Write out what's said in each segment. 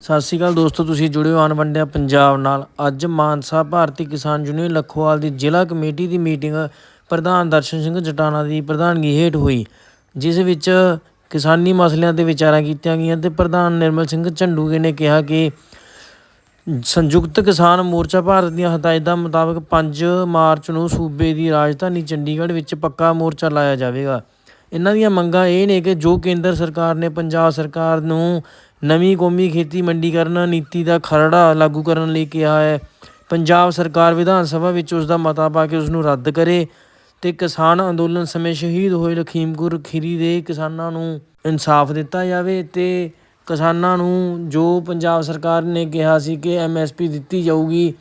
ਸਤਿ ਸ਼੍ਰੀ ਅਕਾਲ ਦੋਸਤੋ, ਤੁਸੀਂ ਜੁੜੇ ਹੋ ਆਨ ਪੰਜਾਬ ਨਾਲ। ਅੱਜ ਮਾਨਸਾ ਭਾਰਤੀ ਕਿਸਾਨ ਯੂਨੀਅਨ ਲਖੋਵਾਲ ਦੀ ਜ਼ਿਲ੍ਹਾ ਕਮੇਟੀ ਦੀ ਮੀਟਿੰਗ ਪ੍ਰਧਾਨ ਦਰਸ਼ਨ ਸਿੰਘ ਜਟਾਣਾ ਦੀ ਪ੍ਰਧਾਨਗੀ ਹੇਠ ਹੋਈ, ਜਿਸ ਵਿੱਚ ਕਿਸਾਨੀ ਮਸਲਿਆਂ ਤੇ ਵਿਚਾਰਾਂ ਕੀਤੀਆਂ ਗਈਆਂ ਤੇ ਪ੍ਰਧਾਨ ਨਿਰਮਲ ਸਿੰਘ ਝੰਡੂਗੇ ਨੇ ਕਿਹਾ ਕਿ ਸੰਯੁਕਤ ਕਿਸਾਨ ਮੋਰਚਾ ਭਾਰਤ ਦੀਆਂ ਹਦਾਇਤਾਂ ਮੁਤਾਬਕ 5 ਮਾਰਚ ਨੂੰ ਸੂਬੇ ਦੀ ਰਾਜਧਾਨੀ ਚੰਡੀਗੜ੍ਹ ਵਿੱਚ ਪੱਕਾ ਮੋਰਚਾ ਲਾਇਆ ਜਾਵੇਗਾ। ਇਹਨਾਂ ਦੀਆਂ ਮੰਗਾਂ ਇਹ ਨੇ ਕਿ ਜੋ ਕੇਂਦਰ ਸਰਕਾਰ ਨੇ, ਪੰਜਾਬ ਸਰਕਾਰ ਨੂੰ ਨਵੀਂ ਕੌਮੀ ਖੇਤੀ ਮੰਡੀਕਰਨ ਨੀਤੀ ਦਾ ਖਰੜਾ ਲਾਗੂ ਕਰਨ ਲਈ ਕਿਹਾ ਹੈ। ਪੰਜਾਬ ਸਰਕਾਰ ਵਿਧਾਨ ਸਭਾ ਵਿੱਚ ਉਸ ਦਾ ਮਤਾ ਪਾ ਕੇ ਉਸ ਨੂੰ ਰੱਦ ਕਰੇ ਤੇ ਕਿਸਾਨ ਅੰਦੋਲਨ ਸਮੇਂ ਸ਼ਹੀਦ ਹੋਏ ਲਖੀਮਪੁਰ ਖੀਰੀ ਦੇ ਕਿਸਾਨਾਂ ਨੂੰ ਇਨਸਾਫ ਦਿੱਤਾ ਜਾਵੇ ਤੇ ਕਿਸਾਨਾਂ ਨੂੰ ਜੋ ਪੰਜਾਬ ਸਰਕਾਰ ਨੇ ਕਿਹਾ ਸੀ ਕਿ ਐਮਐਸਪੀ ਦਿੱਤੀ ਜਾਊਗੀ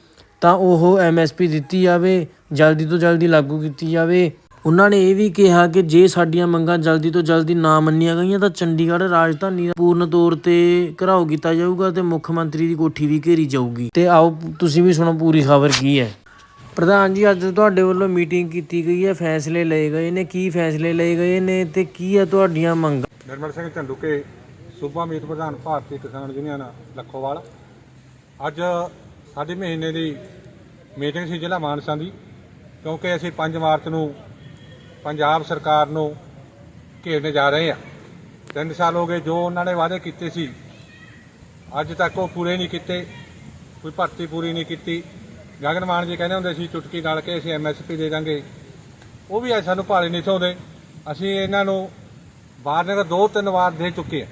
ਤਾਂ ਉਹ ਐਮਐਸਪੀ ਦਿੱਤੀ ਜਾਵੇ, ਜਲਦੀ ਤੋਂ ਜਲਦੀ ਲਾਗੂ ਕੀਤੀ ਜਾਵੇ। ਉਹਨਾਂ ਨੇ ਇਹ ਵੀ ਕਿਹਾ ਕਿ ਜੇ ਸਾਡੀਆਂ ਮੰਗਾਂ ਜਲਦੀ ਤੋਂ ਜਲਦੀ ਨਾ ਮੰਨੀਆਂ ਗਈਆਂ ਤਾਂ ਚੰਡੀਗੜ੍ਹ ਰਾਜਧਾਨੀ ਦਾ ਪੂਰਨ ਤੌਰ ਤੇ ਘਰਾਓ ਕੀਤਾ ਜਾਊਗਾ ਤੇ ਮੁੱਖ ਮੰਤਰੀ ਦੀ ਕੋਠੀ ਵੀ ਘੇਰੀ ਜਾਊਗੀ। ਤੇ ਆਓ, ਤੁਸੀਂ ਵੀ ਸੁਣੋ ਪੂਰੀ ਖਬਰ ਕੀ ਹੈ। ਪ੍ਰਧਾਨ ਜੀ, ਅੱਜ ਤੁਹਾਡੇ ਵੱਲੋਂ ਮੀਟਿੰਗ ਕੀਤੀ ਗਈ ਹੈ, ਫੈਸਲੇ ਲਏ ਗਏ ਨੇ। ਕੀ ਫੈਸਲੇ ਲਏ ਗਏ ਨੇ ਤੇ ਕੀ ਹੈ ਤੁਹਾਡੀਆਂ ਮੰਗਾਂ? ਨਿਰਮਲ ਸਿੰਘ ਝੰਡੂਕੇ, ਸੂਬਾ ਮੀਤ ਪ੍ਰਧਾਨ ਭਾਰਤੀ ਕਿਸਾਨ ਯੂਨੀਅਨ, ਲੱਖੋਵਾਲ। ਅੱਜ ਸਾਡੀ ਮਹੀਨੇ ਦੀ ਮੀਟਿੰਗ ਸੀ ਜ਼ਿਲ੍ਹਾ ਮਾਨਸਾ ਦੀ, ਕਿਉਂਕਿ ਅਸੀਂ 5 ਮਾਰਚ ਨੂੰ ਪੰਜਾਬ ਸਰਕਾਰ ਨੂੰ ਘੇਰਨੇ ਜਾ ਰਹੇ ਹਾਂ ਤਿੰਨ ਸਾਲ ਹੋ ਗਏ ਜੋ ਉਹਨਾਂ ਨੇ ਵਾਅਦੇ ਕੀਤੇ ਸੀ, ਅੱਜ ਤੱਕ ਉਹ ਪੂਰੇ ਨਹੀਂ ਕੀਤੇ, ਕੋਈ ਭਰਤੀ ਪੂਰੀ ਨਹੀਂ ਕੀਤੀ। ਗਗਨ ਮਾਨ ਜੀ ਕਹਿੰਦੇ ਹੁੰਦੇ ਸੀ, ਚੁਟਕੀ ਨਾਲ ਕੇ ਅਸੀਂ ਐਮਐਸਪੀ ਦੇ ਦਾਂਗੇ। ਉਹ ਵੀ ਅੱਜ ਸਾਨੂੰ ਭਾਲੇ ਨਹੀਂ ਸੌਂਦੇ ਅਸੀਂ ਇਹਨਾਂ ਨੂੰ ਵਾਰ ਨੇ ਦੋ ਤਿੰਨ ਵਾਰ ਦੇ ਚੁੱਕੇ ਆ।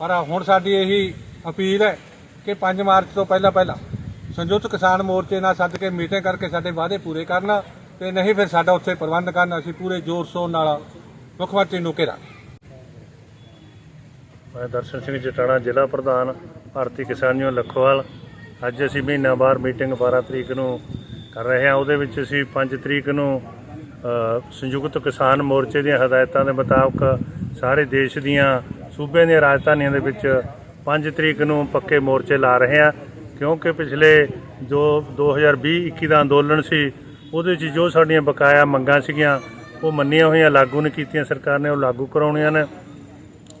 ਪਰ ਹੁਣ ਸਾਡੀ ਇਹੀ ਅਪੀਲ ਹੈ ਕਿ 5 ਮਾਰਚ ਤੋਂ ਪਹਿਲਾਂ ਪਹਿਲਾਂ ਸੰਯੁਕਤ ਕਿਸਾਨ ਮੋਰਚੇ ਨਾਲ ਸੱਦ ਕੇ ਮੀਟਿੰਗ ਕਰਕੇ ਸਾਡੇ ਵਾਅਦੇ ਪੂਰੇ ਕਰਨ। ਤੇ ਨਹੀਂ ਫਿਰ ਸਾਡਾ ਉੱਥੇ ਪ੍ਰਬੰਧ ਕਰਨ, ਅਸੀਂ ਪੂਰੇ ਜ਼ੋਰ ਸ਼ੋਰ ਨਾਲ ਮੁੱਖ ਮੰਤਰੀ ਨੂੰ ਘੇਰਾਂਗੇ। ਮੈਂ ਦਰਸ਼ਨ ਸਿੰਘ ਜਟਾਣਾ, ਜ਼ਿਲ੍ਹਾ ਪ੍ਰਧਾਨ, ਭਾਰਤੀ ਕਿਸਾਨ ਯੂਨੀਅਨ ਲਖੋਵਾਲ। ਅੱਜ ਅਸੀਂ ਮਹੀਨਾ ਬਾਅਦ ਮੀਟਿੰਗ 12 ਤਰੀਕ ਨੂੰ ਕਰ ਰਹੇ ਹਾਂ। ਉਹਦੇ ਵਿੱਚ ਅਸੀਂ 5 ਤਰੀਕ ਨੂੰ ਸੰਯੁਕਤ ਕਿਸਾਨ ਮੋਰਚੇ ਦੀਆਂ ਹਦਾਇਤਾਂ ਦੇ ਮੁਤਾਬਕ ਸਾਰੇ ਦੇਸ਼ ਦੀਆਂ ਸੂਬਿਆਂ ਦੀਆਂ ਰਾਜਧਾਨੀਆਂ ਦੇ ਵਿੱਚ 5 ਤਰੀਕ ਨੂੰ ਪੱਕੇ ਮੋਰਚੇ ਲਾ ਰਹੇ ਹਾਂ। ਕਿਉਂਕਿ ਪਿਛਲੇ ਜੋ 2020-21 ਦਾ ਅੰਦੋਲਨ ਸੀ ਉਹਦੇ 'ਚ ਜੋ ਸਾਡੀਆਂ ਬਕਾਇਆ ਮੰਗਾਂ ਸੀਗੀਆਂ, ਉਹ ਮੰਨੀਆਂ ਹੋਈਆਂ, ਲਾਗੂ ਨਹੀਂ ਕੀਤੀਆਂ ਸਰਕਾਰ ਨੇ, ਉਹ ਲਾਗੂ ਕਰਾਉਣੀਆਂ ਨੇ।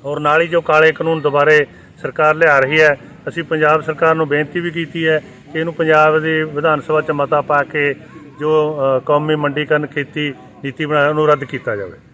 ਔਰ ਨਾਲ ਹੀ ਜੋ ਕਾਲੇ ਕਾਨੂੰਨ ਦੁਬਾਰੇ ਸਰਕਾਰ ਲਿਆ ਰਹੀ ਹੈ, ਅਸੀਂ ਪੰਜਾਬ ਸਰਕਾਰ ਨੂੰ ਬੇਨਤੀ ਵੀ ਕੀਤੀ ਹੈ ਕਿ ਇਹਨੂੰ ਪੰਜਾਬ ਦੀ ਵਿਧਾਨ ਸਭਾ 'ਚ ਮਤਾ ਪਾ ਕੇ ਜੋ ਕੌਮੀ ਮੰਡੀਕਰਨ ਖੇਤੀ ਨੀਤੀ ਬਣਾਇਆ, ਉਹਨੂੰ ਰੱਦ ਕੀਤਾ ਜਾਵੇ।